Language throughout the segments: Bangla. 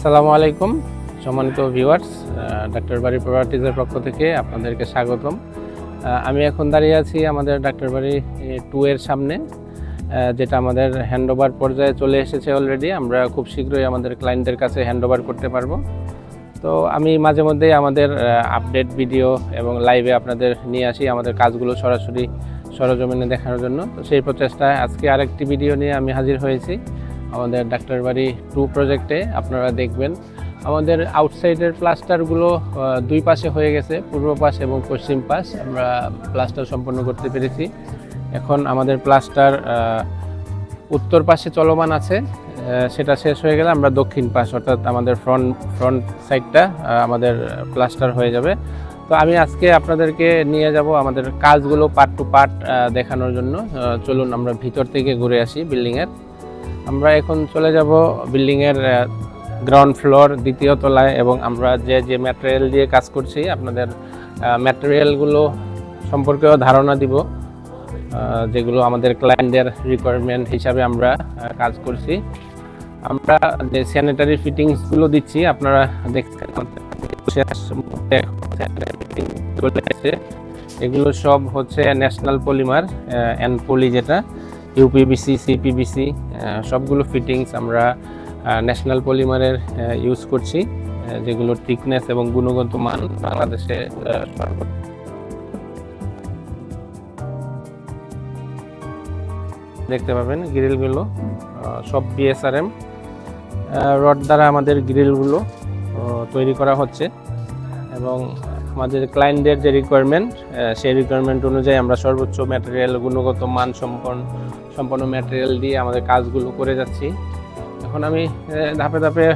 আসসালামু আলাইকুম, সম্মানিত ভিউয়ার্স ডাক্তার বাড়ি প্রপার্টিজের পক্ষ থেকে আপনাদেরকে স্বাগতম। আমি এখন দাঁড়িয়ে আছি আমাদের ডাক্তার বাড়ি টু এর সামনে যেটা আমাদের হ্যান্ডওভার পর্যায়ে চলে এসেছে অলরেডি আমরা খুব শীঘ্রই আমাদের ক্লায়েন্টদের কাছে হ্যান্ডওভার করতে পারব। তো আমি মাঝে মধ্যেই আমাদের আপডেট ভিডিও এবং লাইভে আপনাদের নিয়ে আসি আমাদের কাজগুলো সরাসরি সরজমিনে দেখানোর জন্য। তো সেই প্রচেষ্টায় আজকে আরেকটি ভিডিও নিয়ে আমি হাজির হয়েছি। আমাদের ডাক্তারবাড়ি টু প্রজেক্টে আপনারা দেখবেন। আমাদের আউটসাইডের প্লাস্টারগুলো দুই পাশে হয়ে গেছে, পূর্ব পাশ এবং পশ্চিম পাশ। আমরা প্লাস্টার সম্পন্ন করতে পেরেছি। এখন আমাদের প্লাস্টার উত্তর পাশে চলমান আছে সেটা শেষ হয়ে গেলে আমরা দক্ষিণ পাশ, অর্থাৎ আমাদের ফ্রন্ট ফ্রন্ট সাইডটা আমাদের প্লাস্টার হয়ে যাবে। তো আমি আজকে আপনাদেরকে নিয়ে যাব আমাদের কাজগুলো পার্ট টু পার্ট দেখানোর জন্য। চলুন আমরা ভিতর থেকে ঘুরে আসি বিল্ডিংয়ের আমরা এখন চলে যাব বিল্ডিংয়ের গ্রাউন্ড ফ্লোর দ্বিতীয় তলায় এবং আমরা যে যে ম্যাটেরিয়াল দিয়ে কাজ করছি, আপনাদের ম্যাটেরিয়ালগুলো সম্পর্কেও ধারণা দিব যেগুলো আমাদের ক্লায়েন্টের রিকোয়ারমেন্ট হিসাবে আমরা কাজ করছি আমরা যে স্যানিটারি ফিটিংসগুলো দিচ্ছি, আপনারা এসেছে। এগুলো সব হচ্ছে ন্যাশনাল পলিমার অ্যান্ড পলি যেটা ইউপিবিসি সিপিবিসি সবগুলো ফিটিংস আমরা ন্যাশনাল পলিমারের ইউজ করছি যেগুলো থিকনেস এবং গুণগত মান বাংলাদেশে দেখতে পাবেন গ্রিলগুলো সব বিএসআরএম রড দ্বারা আমাদের গ্রিলগুলো তৈরি করা হচ্ছে এবং আমাদের ক্লায়েন্টদের যে রিকোয়ারমেন্ট সেই রিকোয়ারমেন্ট অনুযায়ী আমরা সর্বোচ্চ ম্যাটেরিয়াল গুণগত মান সম্পন্ন সম্পন্ন ম্যাটেরিয়াল দিয়ে আমাদের কাজগুলো করে যাচ্ছি। এখন আমি ধাপে ধাপে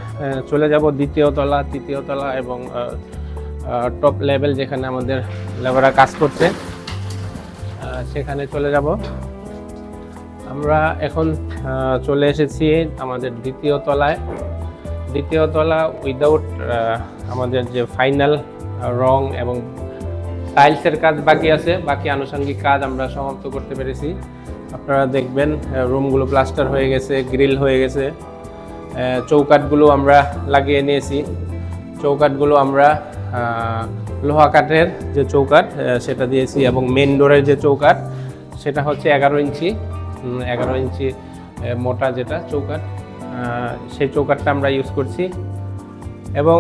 চলে যাব দ্বিতীয় তলা, তৃতীয় তলা এবং টপ লেভেল যেখানে আমাদের লেবাররা কাজ করছে। সেখানে চলে যাব। আমরা এখন চলে এসেছি আমাদের দ্বিতীয় তলায়। দ্বিতীয় তলা উইদাউট আমাদের যে ফাইনাল রং এবং টাইলসের কাজ বাকি আছে। বাকি আনুষঙ্গিক কাজ আমরা সমাপ্ত করতে পেরেছি। আপনারা দেখবেন রুমগুলো প্লাস্টার হয়ে গেছে গ্রিল হয়ে গেছে। আহ, চৌকাঠগুলো আমরা লাগিয়ে নিয়েছি। চৌকাঠগুলো আমরা লোহা কাঠের যে চৌকাঠ সেটা দিয়েছি এবং মেন ডোরের যে চৌকাঠ সেটা হচ্ছে এগারো ইঞ্চি। এগারো ইঞ্চি মোটা যেটা চৌকাঠ সেই চৌকাঠটা আমরা ইউজ করছি। এবং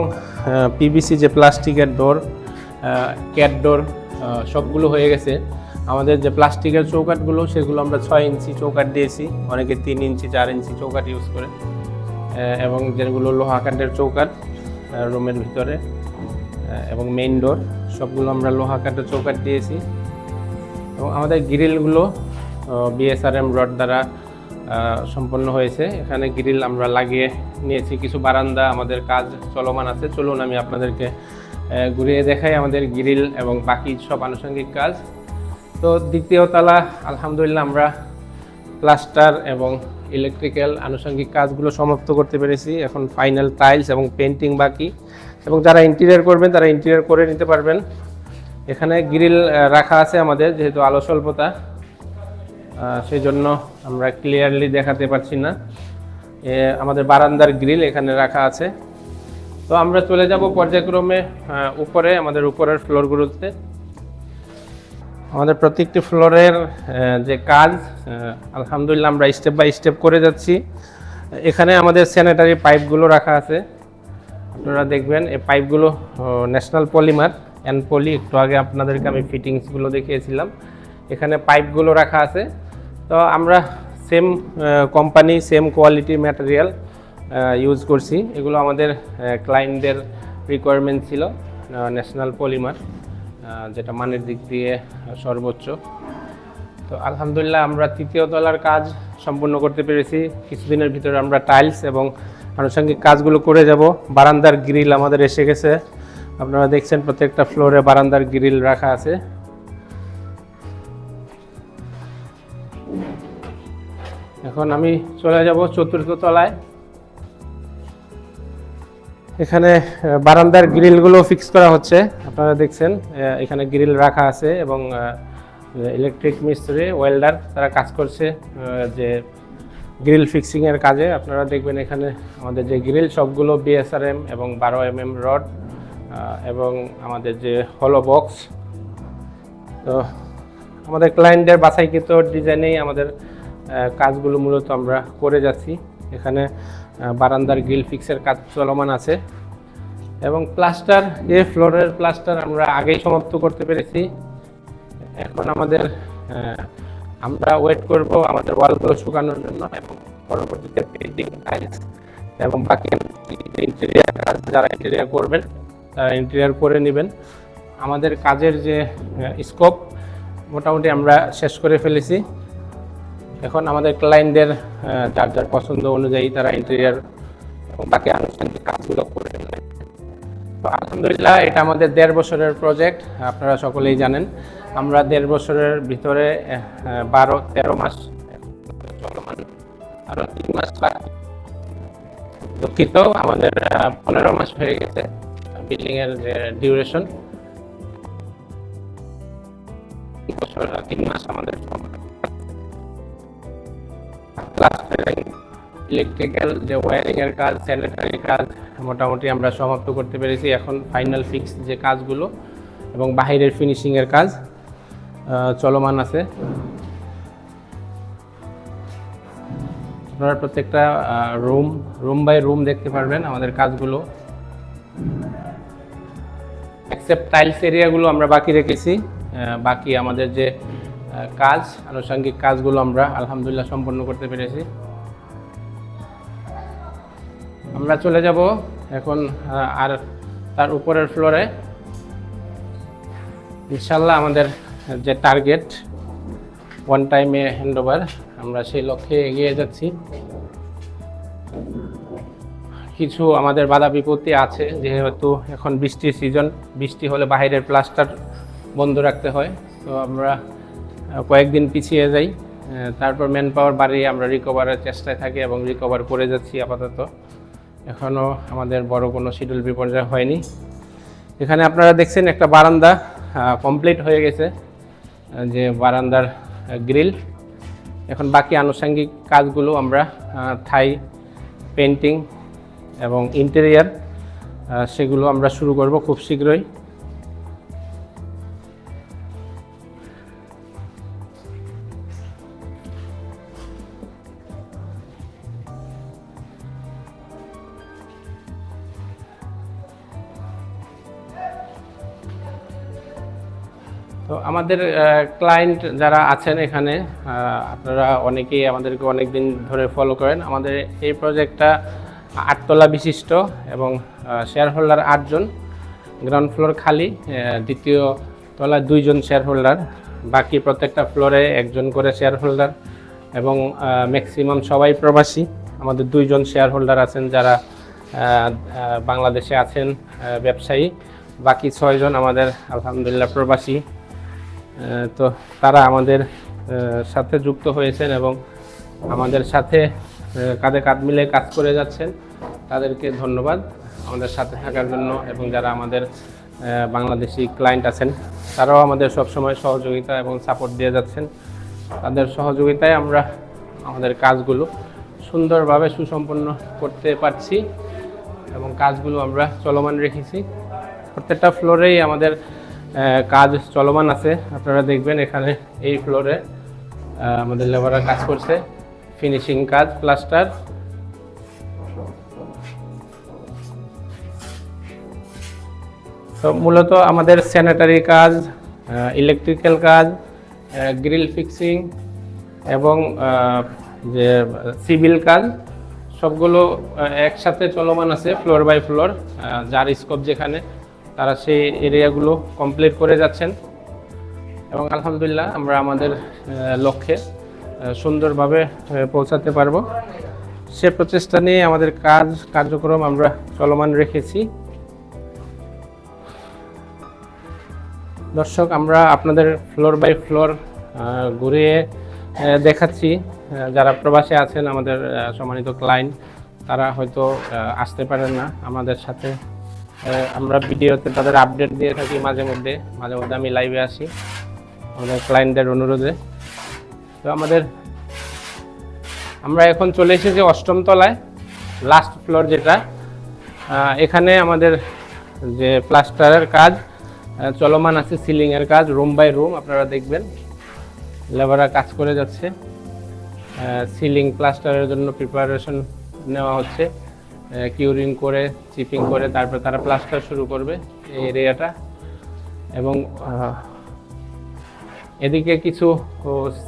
পিভিসি যে প্লাস্টিকের ডোর ক্যাট ডোর সবগুলো হয়ে গেছে। আমাদের যে প্লাস্টিকের চৌকাঠগুলো সেগুলো আমরা ছয় ইঞ্চি চৌকাঠ দিয়েছি। অনেকে তিন ইঞ্চি, চার ইঞ্চি চৌকাঠ ইউজ করে। এবং যেগুলো লোহা কাঠের চৌকাঠ রুমের ভিতরে এবং মেইন ডোর সবগুলো আমরা লোহা কাঠের চৌকাঠ দিয়েছি। এবং আমাদের গ্রিলগুলো বিএসআরএম রড দ্বারা সম্পন্ন হয়েছে। এখানে গ্রিল আমরা লাগিয়ে নিয়েছি। কিছু বারান্দা আমাদের কাজ চলমান আছে। চলুন আমি আপনাদেরকে ঘুরিয়ে দেখাই আমাদের গ্রিল এবং বাকি সব আনুষঙ্গিক কাজ। তো দ্বিতীয় তলা, আলহামদুলিল্লাহ আমরা প্লাস্টার এবং ইলেকট্রিক্যাল আনুষঙ্গিক কাজগুলো সমাপ্ত করতে পেরেছি। এখন ফাইনাল টাইলস এবং পেন্টিং বাকি। এবং যারা ইন্টেরিয়ার করবেন, তারা ইন্টেরিয়ার করে নিতে পারবেন। এখানে গ্রিল রাখা আছে আমাদের, যেহেতু আলো স্বল্পতা। সেই জন্য আমরা ক্লিয়ারলি দেখাতে পারছি না। এ, আমাদের বারান্দার গ্রিল এখানে রাখা আছে। তো আমরা চলে যাব পর্যায়ক্রমে উপরে আমাদের উপরের ফ্লোরগুলোতে আমাদের প্রত্যেকটি ফ্লোরের যে কাজ আলহামদুলিল্লাহ আমরা স্টেপ বাই স্টেপ করে যাচ্ছি। এখানে আমাদের স্যানিটারি পাইপগুলো রাখা আছে। আপনারা দেখবেন এই পাইপগুলো ন্যাশনাল পলিমার অ্যান্ড পলি একটু আগে আপনাদেরকে আমি ফিটিংসগুলো দেখিয়েছিলাম। এখানে পাইপগুলো রাখা আছে। তো আমরা same company same quality material use করছি। এগুলো আমাদের ক্লায়েন্টদের রিকোয়ারমেন্ট ছিল ন্যাশনাল পলিমার যেটা মানের দিক দিয়ে সর্বোচ্চ। তো আলহামদুলিল্লাহ আমরা তৃতীয় তলার কাজ সম্পূর্ণ করতে পেরেছি। কিছুদিনের ভিতরে আমরা টাইলস এবং আনুষঙ্গিক কাজগুলো করে যাব। বারান্দার গ্রিল আমাদের এসে গেছে। আপনারা দেখছেন প্রত্যেকটা ফ্লোরে বারান্দার গ্রিল রাখা আছে। এখন আমি চলে যাব চতুর্থ তলায়। এখানে বারান্দার গ্রিলগুলো ফিক্স করা হচ্ছে। আপনারা দেখছেন এখানে গ্রিল রাখা আছে এবং ইলেকট্রিক মিস্ত্রি ওয়েল্ডার তারা কাজ করছে যে গ্রিল ফিক্সিংয়ের কাজে। আপনারা দেখবেন এখানে আমাদের যে গ্রিল, সবগুলো বিএসআরএম এবং বারো এম এম রড এবং আমাদের যে হলো বক্স তো আমাদের ক্লায়েন্টদের বাছাইকৃত ডিজাইনেই আমাদের কাজগুলো মূলত আমরা করে যাচ্ছি। এখানে বারান্দার গ্রিল ফিক্সের কাজ চলমান আছে। এবং প্লাস্টার যে ফ্লোরের প্লাস্টার আমরা আগেই সমাপ্ত করতে পেরেছি। এখন আমাদের আমরা ওয়েট করব আমাদের ওয়ালগুলো শুকানোর জন্য এবং পরবর্তীতে পেন্টিং টাইলস এবং বাকি ইন্টেরিয়ার কাজ যারা ইন্টেরিয়ার করবেন, তারা ইন্টেরিয়ার করে নেবেন। আমাদের কাজের যে স্কোপ মোটামুটি আমরা শেষ করে ফেলেছি। এখন আমাদের ক্লায়েন্টদের যার যার পছন্দ অনুযায়ী তারা ইন্টেরিয়ার বাকি আনুষ্ঠানিক কাজগুলো করে তো আলহামদুলিল্লাহ, এটা আমাদের দেড় বছরের প্রজেক্ট আপনারা সকলেই জানেন। আমরা দেড় বছরের ভিতরে বারো, তেরো মাস চলমান, আরও তিন মাস দুঃখিত, আমাদের পনেরো মাস হয়ে গেছে বিল্ডিংয়ের যে ডিউরেশন বছর তিন মাস আমাদের ইলেকট্রিক্যাল যে ওয়্যারিং এর কাজ স্যানিটারি কাজ, মোটামুটি আমরা সমাপ্ত করতে পেরেছি এখন ফাইনাল ফিক্স যে কাজগুলো এবং বাহিরের ফিনিশিং এর কাজ চলমান আছে। আপনারা প্রত্যেকটা রুম রুম বাই রুম দেখতে পারবেন আমাদের কাজগুলো। এক্সেপ্ট টাইলস এরিয়াগুলো আমরা বাকি রেখেছি। বাকি আমাদের যে কাজ, আনুষঙ্গিক কাজগুলো আমরা আলহামদুলিল্লাহ সম্পন্ন করতে পেরেছি। আমরা চলে যাব এখন আর তার উপরের ফ্লোরে। ইনশাল্লাহ আমাদের যে টার্গেট ওয়ান টাইমে হ্যান্ড ওভার আমরা সেই লক্ষ্যে এগিয়ে যাচ্ছি। কিছু আমাদের বাধা বিপত্তি আছে, যেহেতু এখন বৃষ্টির সিজন বৃষ্টি হলে বাইরের প্লাস্টার বন্ধ রাখতে হয়। তো আমরা কয়েকদিন পিছিয়ে যাই। তারপর ম্যান পাওয়ার বাড়িয়ে আমরা রিকভারের চেষ্টায় থাকি এবং রিকভার করে যাচ্ছি আপাতত। এখনও আমাদের বড় কোনো শিডিউল বিপর্যয় হয়নি। এখানে আপনারা দেখছেন একটা বারান্দা কমপ্লিট হয়ে গেছে যে বারান্দার গ্রিল এখন বাকি আনুষঙ্গিক কাজগুলো আমরা থাই পেন্টিং এবং ইন্টেরিয়ার সেগুলো আমরা শুরু করব খুব শীঘ্রই। তো আমাদের ক্লায়েন্ট যারা আছেন এখানে আপনারা অনেকেই আমাদেরকে অনেক দিন ধরে ফলো করেন। আমাদের এই প্রজেক্টটা আটতলা বিশিষ্ট এবং শেয়ার হোল্ডার আটজন গ্রাউন্ড ফ্লোর খালি দ্বিতীয় তলায় দুইজন শেয়ার হোল্ডার বাকি প্রত্যেকটা ফ্লোরে একজন করে শেয়ার হোল্ডার এবং ম্যাক্সিমাম সবাই প্রবাসী। আমাদের দুইজন শেয়ার হোল্ডার আছেন যারা বাংলাদেশে আছেন ব্যবসায়ী। বাকি ছয়জন আমাদের, আলহামদুলিল্লাহ, প্রবাসী। তো তারা আমাদের সাথে যুক্ত হয়েছেন এবং আমাদের সাথে কাঁধে কাঁধ মিলে কাজ করে যাচ্ছেন। তাদেরকে ধন্যবাদ আমাদের সাথে থাকার জন্য এবং যারা আমাদের বাংলাদেশি ক্লায়েন্ট আছেন, তারাও আমাদের সবসময় সহযোগিতা এবং সাপোর্ট দিয়ে যাচ্ছেন। তাদের সহযোগিতায় আমরা আমাদের কাজগুলো সুন্দরভাবে সুসম্পন্ন করতে পারছি এবং কাজগুলো আমরা চলমান রেখেছি। প্রত্যেকটা ফ্লোরেই আমাদের কাজ চলমান আছে। আপনারা দেখবেন এখানে এই ফ্লোরে আমাদের লেবাররা কাজ করছে। ফিনিশিং কাজ প্লাস্টার তো মূলত আমাদের স্যানিটারি কাজ ইলেকট্রিক্যাল কাজ গ্রিল ফিক্সিং এবং যে সিভিল কাজ, সবগুলো একসাথে চলমান আছে ফ্লোর বাই ফ্লোর যার স্কোপ যেখানে তারা সেই এরিয়াগুলো কমপ্লিট করে যাচ্ছেন। এবং আলহামদুলিল্লাহ আমরা আমাদের লক্ষ্যে সুন্দরভাবে পৌঁছাতে পারব। সে প্রচেষ্টা নিয়ে আমাদের কাজ, কার্যক্রম আমরা চলমান রেখেছি। দর্শক, আমরা আপনাদের ফ্লোর বাই ফ্লোর ঘুরিয়ে দেখাচ্ছি। যারা প্রবাসে আছেন, আমাদের সম্মানিত ক্লায়েন্ট তারা হয়তো আসতে পারেন না আমাদের সাথে। আমরা ভিডিওতে তাদের আপডেট দিয়ে থাকি মাঝে মধ্যে। মাঝে মধ্যে আমি লাইভে আসি। আমাদের ক্লায়েন্টদের অনুরোধে। তো আমাদের, আমরা এখন চলে এসেছি অষ্টম তলায় লাস্ট ফ্লোর যেটা। এখানে আমাদের যে প্লাস্টারের কাজ চলমান আছে সিলিংয়ের কাজ রুম বাই রুম আপনারা দেখবেন। লেবাররা কাজ করে যাচ্ছে। সিলিং প্লাস্টারের জন্য প্রিপারেশন নেওয়া হচ্ছে। কিউরিং করে চিপিং করে, তারপর তারা প্লাস্টার শুরু করবে এই এরিয়াটা এবং এদিকে কিছু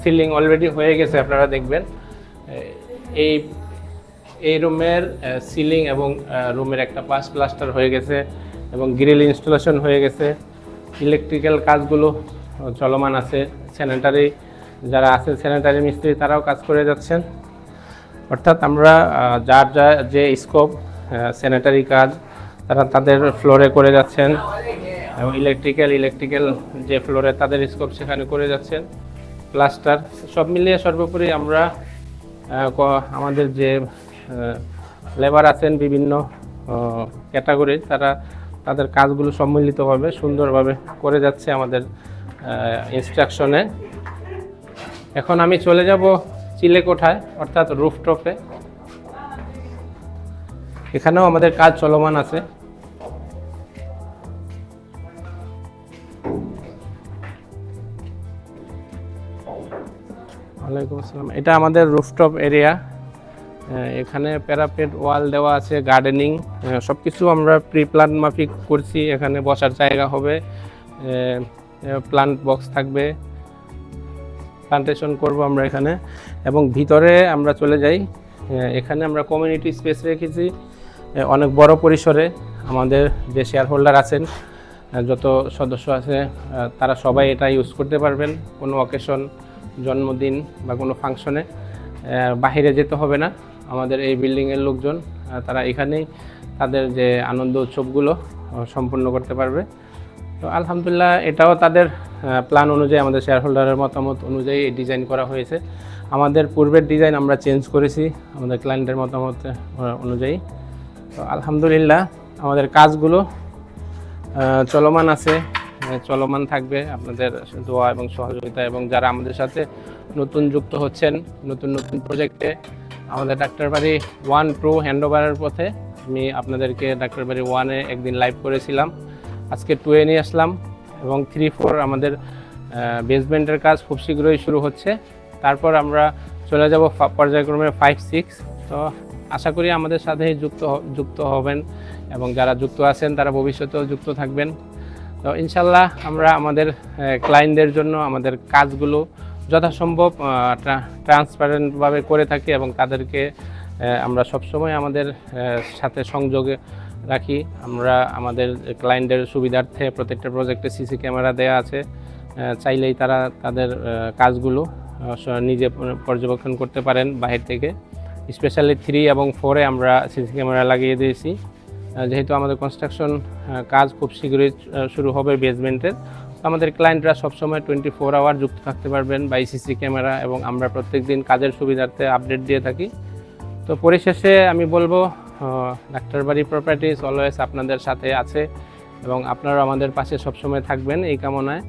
সিলিং অলরেডি হয়ে গেছে, আপনারা দেখবেন। এই এই রুমের সিলিং এবং রুমের একটা পাস প্লাস্টার হয়ে গেছে এবং গ্রিল ইনস্টলেশন হয়ে গেছে। ইলেকট্রিক্যাল কাজগুলো চলমান আছে। স্যানিটারি যারা আছে স্যানিটারি মিস্ত্রি, তারাও কাজ করে যাচ্ছেন। অর্থাৎ আমরা যার যা যে স্কোপ স্যানিটারি কাজ, তারা তাদের ফ্লোরে করে যাচ্ছেন এবং ইলেকট্রিক্যাল ইলেকট্রিক্যাল যে ফ্লোরে তাদের স্কোপ সেখানে করে যাচ্ছেন। প্লাস্টার সব মিলিয়ে সর্বোপরি আমরা আমাদের যে লেবার আছেন বিভিন্ন ক্যাটাগরির তারা তাদের কাজগুলো সম্মিলিতভাবে, সুন্দরভাবে করে যাচ্ছে আমাদের ইনস্ট্রাকশনে এখন আমি চলে যাব চিলে কোঠায় অর্থাৎ রুফটপে। এখানেও আমাদের কাজ চলমান আছে। ওয়ালাইকুম আসসালাম। এটা আমাদের রুফটপ এরিয়া। এখানে প্যারাপেট ওয়াল দেওয়া আছে, গার্ডেনিং। সব কিছু আমরা প্রি প্ল্যান মাফিক করছি। এখানে বসার জায়গা হবে। প্লান্ট বক্স থাকবে। প্লান্টেশন করব আমরা এখানে। এবং ভিতরে আমরা চলে যাই। এখানে আমরা কমিউনিটি স্পেস রেখেছি। অনেক বড় পরিসরে আমাদের যে শেয়ার হোল্ডার আছেন যত সদস্য আছে তারা সবাই এটা ইউজ করতে পারবেন। কোনো অকেশন জন্মদিন বা কোনো ফাংশনে বাহিরে যেতে হবে না। আমাদের এই বিল্ডিংয়ের লোকজন তারা এখানেই তাদের যে আনন্দ উৎসবগুলো সম্পূর্ণ করতে পারবে। তো আলহামদুলিল্লাহ এটাও তাদের প্ল্যান অনুযায়ী আমাদের শেয়ার হোল্ডারের মতামত অনুযায়ী এই ডিজাইন করা হয়েছে। আমাদের পূর্বের ডিজাইন আমরা চেঞ্জ করেছি, আমাদের ক্লায়েন্টের মতামত অনুযায়ী। তো আলহামদুলিল্লাহ, আমাদের কাজগুলো চলমান আছে চলমান থাকবে। আপনাদের দোয়া এবং সহযোগিতা এবং যারা আমাদের সাথে নতুন যুক্ত হচ্ছেন, নতুন নতুন প্রজেক্টে আমাদের ডাক্তার বাড়ি ওয়ান টু হ্যান্ডওভারের পথে। আমি আপনাদেরকে ডাক্তার বাড়ি ওয়ানে একদিন লাইভ করেছিলাম। আজকে টুয়ে নিয়ে আসলাম। এবং থ্রি ফোর আমাদের বেসমেন্টের কাজ খুব শীঘ্রই শুরু হচ্ছে। তারপর আমরা চলে যাব পর্যায়ক্রমে ফাইভ সিক্স তো আশা করি আমাদের সাথে যুক্ত যুক্ত হবেন এবং যারা যুক্ত আছেন, তারা ভবিষ্যতেও যুক্ত থাকবেন। তো ইনশাল্লাহ আমরা আমাদের ক্লায়েন্টদের জন্য আমাদের কাজগুলো যথাসম্ভব ট্রান্সপারেন্টভাবে করে থাকি এবং তাদেরকে আমরা সবসময় আমাদের সাথে সংযোগে রাখি। আমরা আমাদের ক্লায়েন্টের সুবিধার্থে প্রত্যেকটা প্রজেক্টে সিসি ক্যামেরা দেওয়া আছে। চাইলেই তারা তাদের কাজগুলো নিজে পর্যবেক্ষণ করতে পারেন বাহির থেকে। স্পেশালি থ্রি এবং ফোরে আমরা সিসি ক্যামেরা লাগিয়ে দিয়েছি। যেহেতু আমাদের কনস্ট্রাকশন কাজ খুব শীঘ্রই শুরু হবে বেসমেন্টের আমাদের ক্লায়েন্টরা সবসময় টোয়েন্টি ফোর আওয়ার যুক্ত থাকতে পারবেন বাই সিসি ক্যামেরা এবং আমরা প্রত্যেক দিন কাজের সুবিধার্থে আপডেট দিয়ে থাকি। তো পরিশেষে আমি বলব ডাক্তার বাড়ি প্রপার্টিস অলওয়েজ আপনাদের সাথে আছে এবং আপনারা আমাদের পাশে সবসময় থাকবেন এই কামনায়।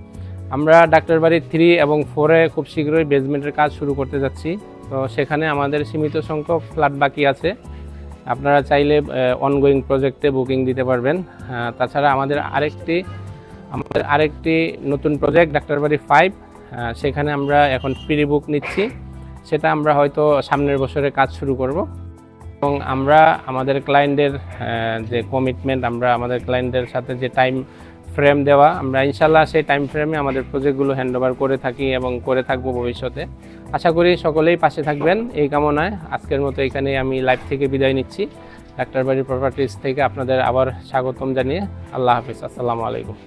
আমরা ডাক্তার বাড়ি থ্রি এবং ফোরে খুব শীঘ্রই বেসমেন্টের কাজ শুরু করতে যাচ্ছি। তো সেখানে আমাদের সীমিত সংখ্যক ফ্ল্যাট বাকি আছে। আপনারা চাইলে অনগোয়িং প্রজেক্টে বুকিং দিতে পারবেন। তাছাড়া আমাদের আরেকটি আমাদের আরেকটি নতুন প্রজেক্ট ডাক্তারবাড়ি ফাইভ সেখানে আমরা এখন প্রি বুক নিচ্ছি। সেটা আমরা হয়তো সামনের বছরে কাজ শুরু করব। এবং আমরা আমাদের ক্লায়েন্টের যে কমিটমেন্ট আমরা আমাদের ক্লায়েন্টের সাথে যে টাইম ফ্রেম দেওয়া, আমরা ইনশাল্লাহ সেই টাইম ফ্রেমে আমাদের প্রজেক্টগুলো হ্যান্ডওভার করে থাকি এবং করে থাকব ভবিষ্যতে। আশা করি সকলেই পাশে থাকবেন এই কামনায়। আজকের মতো এখানেই আমি লাইভ থেকে বিদায় নিচ্ছি। ডাক্তারবাড়ি প্রপার্টিস থেকে আপনাদের আবার স্বাগতম জানিয়ে আল্লাহ হাফিজ। আসসালামু আলাইকুম।